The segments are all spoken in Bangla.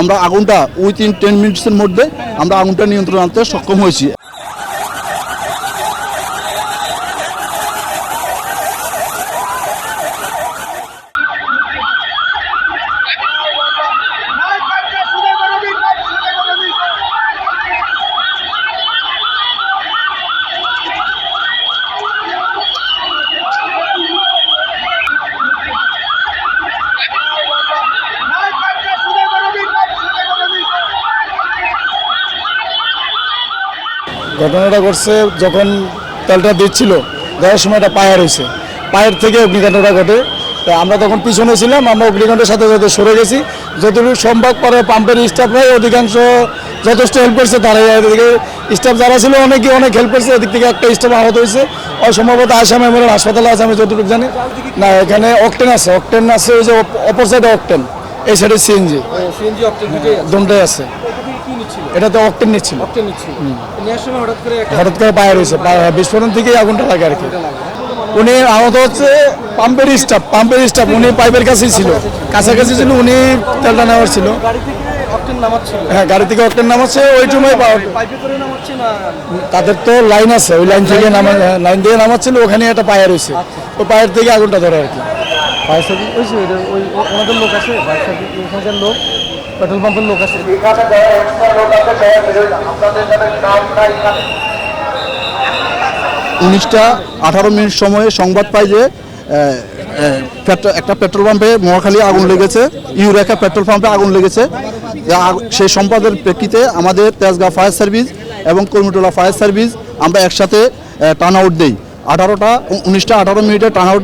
আমরা আগুনটা উইথ ইন টেন মিনিটসের মধ্যে আমরা আগুনটা নিয়ন্ত্রণ আনতে সক্ষম হয়েছি। ঘটনাটা ঘটছে যখন তেলটা দিচ্ছিল দেওয়ার সময় একটা পায়ার হয়েছে। পায়ের থেকে অগ্নিকাণ্ডটা ঘটে। তা আমরা তখন পিছনে ছিলাম আমরা অগ্নিকাণ্ডের সাথে সাথে সরে গেছি। যতটুকু সম্ভব পরে পাম্পের স্টাফ স্টাফরাই অধিকাংশ যথেষ্ট হেল্প করছে তারাই এদিকে স্টাফ যারা ছিল অনেকে অনেক হেল্প করছে। এদিক থেকে একটা স্টাফ আহত হয়েছে। অসম্ভবত আসাম মেমোরিয়াল হাসপাতালে আছে আমি যতটুকু জানি। না এখানে অকটেন আছে। অকটেন আছে ওই যে অপর সাইডে অকটেন এই সাইডে সিএনজি সিএনজি দুটোই দুটাই আছে। কি নিচ্ছিল? এটা তো অকটেন নিচ্ছিল। অপটেন নিচ্ছিল নেওয়ার সময় হঠাৎ করে হঠাৎ করে পায়ের হয়েছে বিস্ফোরণ থেকেই আগুনটা লাগে আর কি। উনি আহত হচ্ছে পাম্পের স্টাফ পাম্পের স্টাফ উনি পাইপের কাছেই ছিল। কাছাকাছি ছিল উনি তেলটা নেওয়ার ছিল। হ্যাঁ গাড়ি থেকে অকটেন নামাচ্ছে ওই সময় তাদের তো লাইন আছে ওই লাইন থেকে নামা লাইন দিয়ে নামাচ্ছিল ওখানে একটা পায়ের রয়েছে। ওই পায়ের থেকে আগুনটা ধরে আর কি। ফায়ার সার্ভিস ওই ওই ওই ওনাদের লোক আছে? ফায়ার সার্ভিস ওখানকার লোক? পেট্রোল পাম্পের লোক আছে। উনিশটা আঠারো মিনিট সময়ে সংবাদ পাই যে একটা পেট্রোল পাম্পে মহাখালী আগুন লেগেছে ইউরেকা পেট্রোল পাম্পে আগুন লেগেছে। সেই সংবাদের প্রেক্ষিতে আমাদের তেজগাঁও ফায়ার সার্ভিস এবং কর্মীটোলা ফায়ার সার্ভিস আমরা একসাথে টার্ন আউট দিই। আঠারোটা উনিশটা আঠারো মিনিটে টার্ন আউট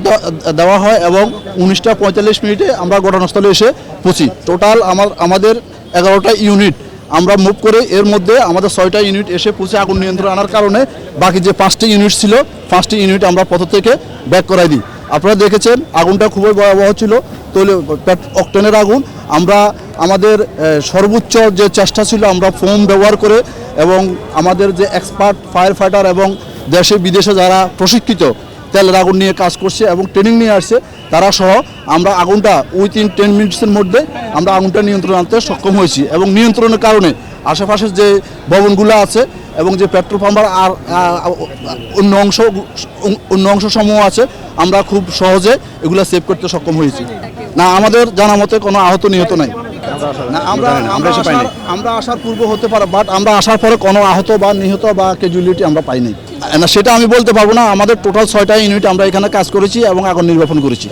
দেওয়া হয় এবং উনিশটা পঁয়তাল্লিশ মিনিটে আমরা ঘটনাস্থলে এসে পৌঁছি। টোটাল আমার, আমাদের এগারোটা ইউনিট আমরা মুভ করে এর মধ্যে আমাদের ছয়টা ইউনিট এসে পৌঁছে আগুন নিয়ন্ত্রণ আনার কারণে বাকি যে পাঁচটি ইউনিট ছিল, পাঁচটি ইউনিট আমরা পথ থেকে ব্যাক করাই দিই। আপনারা দেখেছেন, আগুনটা খুবই ভয়াবহ ছিল। তৈল অকটেনের আগুন। আমরা, আমাদের সর্বোচ্চ যে চেষ্টা ছিল, আমরা ফোম ব্যবহার করে এবং আমাদের যে এক্সপার্ট ফায়ার ফাইটার এবং দেশে বিদেশে যারা প্রশিক্ষিত তেলের আগুন নিয়ে কাজ করছে এবং ট্রেনিং নিয়ে আসছে তারা সহ আমরা আগুনটা উইথিন টেন মিনিটসের মধ্যে আমরা আগুনটা নিয়ন্ত্রণ আনতে সক্ষম হয়েছি এবং নিয়ন্ত্রণের কারণে আশেপাশের যে ভবনগুলো আছে এবং যে পেট্রোল পাম্পের আর অন্য অংশ অন্য অংশ সমূহ আছে আমরা খুব সহজে এগুলো সেভ করতে সক্ষম হয়েছি। না আমাদের জানা মতে কোনো আহত নিহত নাই। না আমরা আমরা আসার আমরা আসার পূর্ব হতে পারে বাট আমরা আসার পরে কোনো আহত বা নিহত বা ক্যাজুয়ালিটি আমরা পাইনি। না, সেটা আমি বলতে পারব না। আমাদের টোটাল ছয়টা ইউনিট আমরা এখানে কাজ করেছি এবং আগুন নির্বাপন করেছি।